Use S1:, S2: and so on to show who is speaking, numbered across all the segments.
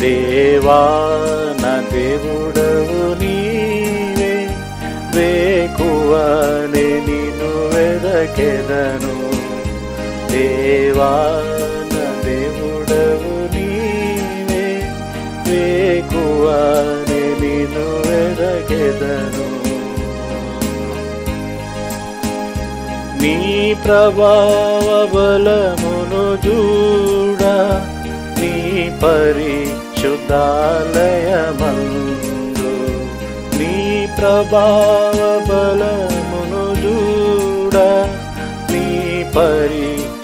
S1: దేవా నా దేవుడవు నీవే. వేకువనే నిన్ను వెదకెదను. దేవా నా దేవుడవు నీవే. వేకువనే నిన్ను వెదకెదను. నీ ప్రభావ బలమును చూడ నీ పరి పరిశుద్ధాలయమందు నీ ప్రభావ బలమును చూడ నీ పరిశుద్ధాలయమందు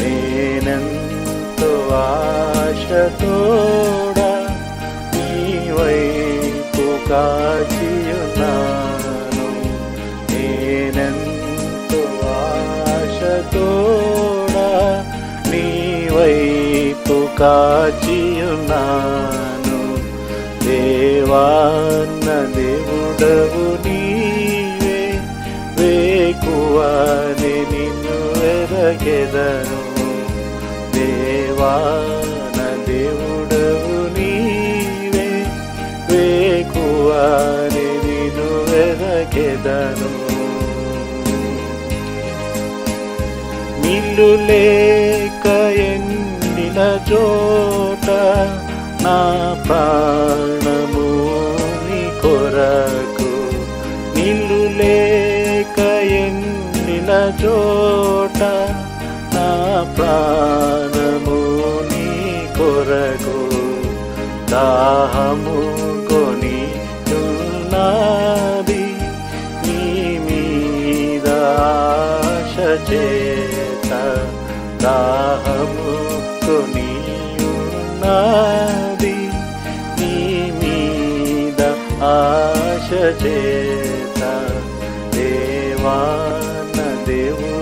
S1: నేనెంతో ఆశతోడ నీ వైపు కాచియున్నాను. నేనెంతో ఆశతోడా నీ వైపు కాచియున్నాను. దేవాన్న దేవుడవు నీవే. వేకువాని నిన్ను ఎరగెదను. దేవాన దేవుడవు నీవే. వేకువాని నిన్ను ఎరగెదను. నిల్లు లేక ఎన్ని చోట నా ప్రాణము నీ కొరకు నిల్లు లేక ఎండిన చోట నా ప్రాణము నీ కొరకు దాహము కొని చున్నది నీ మీద ఆశ చేత దాహము కొని ఉన్నది నీ మీద ఆశ చేత దేవాన దేవుడవు